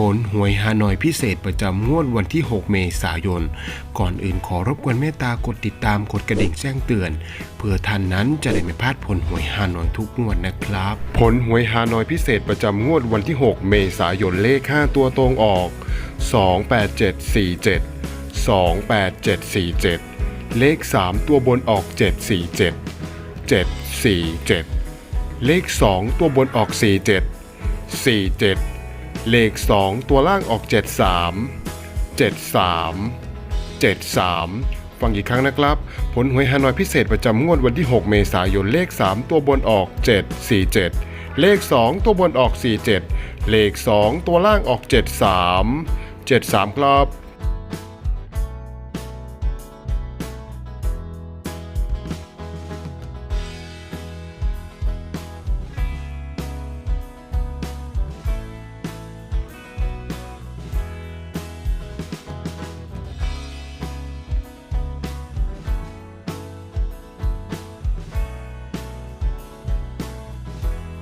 ผลหวยฮานอยพิเศษประจำงวดวันที่ 6 เมษายน ก่อนอื่นขอรบกวนเมตตากดติดตามกดกระดิ่งแจ้งเตือน เพื่อท่านนั้นจะได้ไม่พลาดผลหวยฮานอยทุกงวดนะครับ ผลหวยฮานอยพิเศษประจำงวดวันที่ 6 เมษายนเลข 5 ตัวตรงออก 28747 28747 เลข 3 ตัวบนออก 747 747 เลข 2 ตัวบนออก 47 47 เลข 2 ตัวล่างออก 73 73 73 ฟังอีกครั้งนะครับ ผลหวยฮานอยพิเศษประจำงวดวันที่ 6 เมษายนเลข 3 ตัวบนออก 747 เลข 2 ตัวบนออก 47 เลข 2 ตัวล่างออก 73 73 ครับ